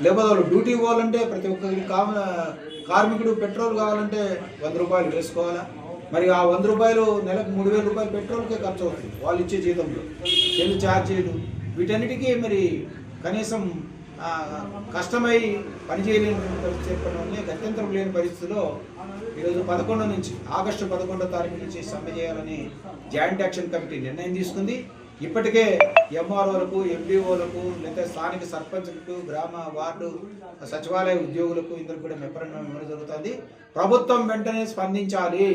లేకపోతే వాళ్ళు డ్యూటీ పోవాలంటే ప్రతి ఒక్కరికి కామ కార్మికుడు పెట్రోల్ కావాలంటే వంద రూపాయలు వేసుకోవాలా మరి ఆ వంద రూపాయలు నెలకు మూడు వేల రూపాయలు పెట్రోల్కే ఖర్చు అవుతుంది వాళ్ళు ఇచ్చే జీతంలో. చెల్లి ఛార్జీలు వీటన్నిటికీ మరి కనీసం కష్టమై పనిచేయలేని పరిస్థితి వల్లే గత్యంతరం లేని పరిస్థితిలో ఈరోజు పదకొండు నుంచి ఆగస్టు పదకొండో తారీఖు నుంచి సమ్మె చేయాలని జాయింట్ యాక్షన్ కమిటీ నిర్ణయం తీసుకుంది. ఇప్పటికే ఎంఆర్ఓలకు ఎండిఓలకు లేదా స్థానిక సర్పంచులకు గ్రామ వార్డు సచివాలయ ఉద్యోగులకు ఇందరు కూడా మెమరణం ఇవ్వడం జరుగుతుంది. ప్రభుత్వం వెంటనే స్పందించాలి.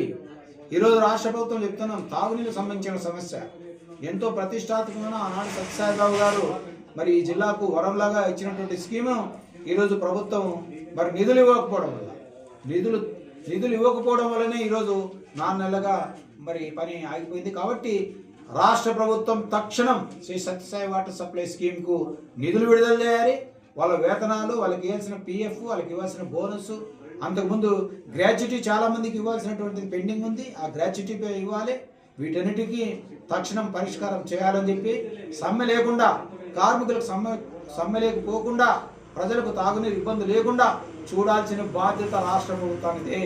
ఈరోజు రాష్ట్ర ప్రభుత్వం చెప్తున్నాం తాగునీరు సంబంధించిన సమస్య. ఎంతో ప్రతిష్టాత్మకమైన ఆనాడు సత్యసాయిబాబు గారు మరి ఈ జిల్లాకు వరంలాగా ఇచ్చినటువంటి స్కీము ఈరోజు ప్రభుత్వం మరి నిధులు ఇవ్వకపోవడం వల్ల. నిధులు నిధులు ఇవ్వకపోవడం వల్లనే ఈరోజు నాలుగు నెలలుగా మరి పని ఆగిపోయింది. కాబట్టి రాష్ట్ర ప్రభుత్వం తక్షణం శ్రీ సత్యసాయి వాటర్ సప్లై స్కీమ్కు నిధులు విడుదల చేయాలి. వాళ్ళ వేతనాలు వాళ్ళకి ఇవ్వాల్సిన పిఎఫ్ వాళ్ళకి ఇవ్వాల్సిన బోనస్. అంతకుముందు గ్రాడ్యుటీ చాలామందికి ఇవ్వాల్సినటువంటి ఇవ్వాల్సినటువంటిది పెండింగ్ ఉంది. ఆ గ్రాట్యుటీ పే ఇవ్వాలి. వీటన్నిటికీ తక్షణం పరిష్కారం చేయాలని చెప్పి సమ్మె లేకుండా కార్మికులకు సమ్మె సమ్మె లేకపోకుండా ప్రజలకు తాగునీరు ఇబ్బంది లేకుండా చూడాల్సిన బాధ్యత రాష్ట్ర ప్రభుత్వానిదే.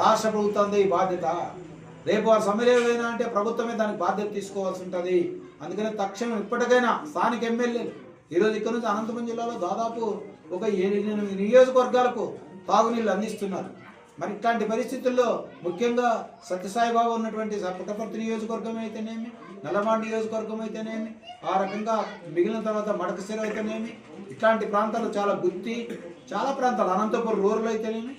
రాష్ట్ర ప్రభుత్వందే ఈ బాధ్యత. రేపు వారు సమ్మె లేదైనా అంటే ప్రభుత్వమే దానికి బాధ్యత తీసుకోవాల్సి ఉంటుంది. అందుకనే తక్షణం ఇప్పటికైనా స్థానిక ఎమ్మెల్యేలు ఈరోజు ఇక్కడ నుంచి అనంతపురం జిల్లాలో దాదాపు ఒక ఎనిమిది నియోజకవర్గాలకు తాగునీళ్ళు అందిస్తున్నారు. మరి ఇట్లాంటి పరిస్థితుల్లో ముఖ్యంగా సత్యసాయిబాబు ఉన్నటువంటి పుట్టపర్తి నియోజకవర్గం అయితేనేమి నల్లమాండ నియోజకవర్గం అయితేనేమి ఆ రకంగా మిగిలిన తర్వాత మడకశిర అయితేనేమి ఇట్లాంటి ప్రాంతాలు చాలా గుత్తి చాలా ప్రాంతాలు అనంతపురం రూరల్ అయితేనేమి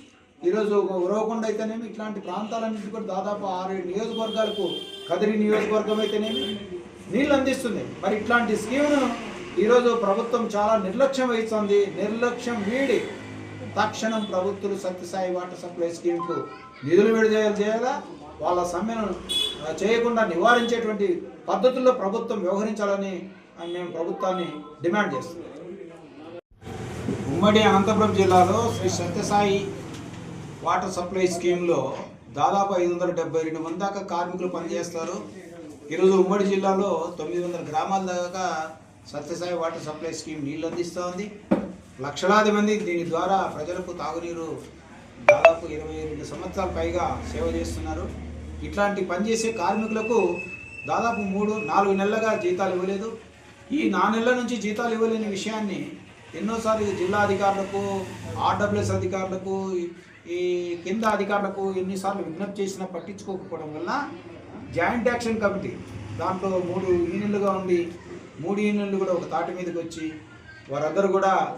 ఈరోజు ఉరవకొండ అయితేనేమి ఇట్లాంటి ప్రాంతాలన్నింటి కూడా దాదాపు ఆరు నియోజకవర్గాలకు కదిరి నియోజకవర్గం అయితేనేమి నీళ్ళు అందిస్తుంది. మరి ఇట్లాంటి స్కీమ్ను ఈరోజు ప్రభుత్వం చాలా నిర్లక్ష్యం వహిస్తుంది. నిర్లక్ష్యం వీడి తక్షణం ప్రభుత్వం సత్యసాయి వాటర్ సప్లై స్కీమ్కు నిధులు విడుదల చేయాలా? వాళ్ళ సమ్మెను చేయకుండా నివారించేటువంటి పద్ధతుల్లో ప్రభుత్వం వ్యవహరించాలని మేము ప్రభుత్వాన్ని డిమాండ్ చేస్తున్నాం. ఉమ్మడి అనంతపురం జిల్లాలో శ్రీ సత్యసాయి వాటర్ సప్లై స్కీమ్లో దాదాపు ఐదు వందల డెబ్బై రెండు మంది దాకా కార్మికులు పనిచేస్తారు. ఈరోజు ఉమ్మడి జిల్లాలో తొమ్మిది వందల గ్రామాల దాకా సత్యసాయి వాటర్ సప్లై స్కీమ్ నీళ్ళు అందిస్తూ ఉంది. లక్షలాది మంది దీని ద్వారా ప్రజలకు తాగునీరు దాదాపు ఇరవై రెండు సంవత్సరాల పైగా సేవ చేస్తున్నారు. ఇట్లాంటి పనిచేసే కార్మికులకు దాదాపు మూడు నాలుగు నెలలుగా జీతాలు ఇవ్వలేదు. ఈ నాలుగు నెలల నుంచి జీతాలు ఇవ్వలేని విషయాన్ని ఎన్నోసార్లు జిల్లా అధికారులకు ఆర్డబ్ల్యూఎస్ అధికారులకు ఈ కింద అధికారులకు ఎన్నిసార్లు విజ్ఞప్తి చేసినా పట్టించుకోకపోవడం వల్ల జాయింట్ యాక్షన్ కమిటీ దాంట్లో మూడు యూనియన్లుగా ఉండి మూడు యూనియన్లు కూడా ఒక తాటి మీదకి వచ్చి వారందరూ కూడా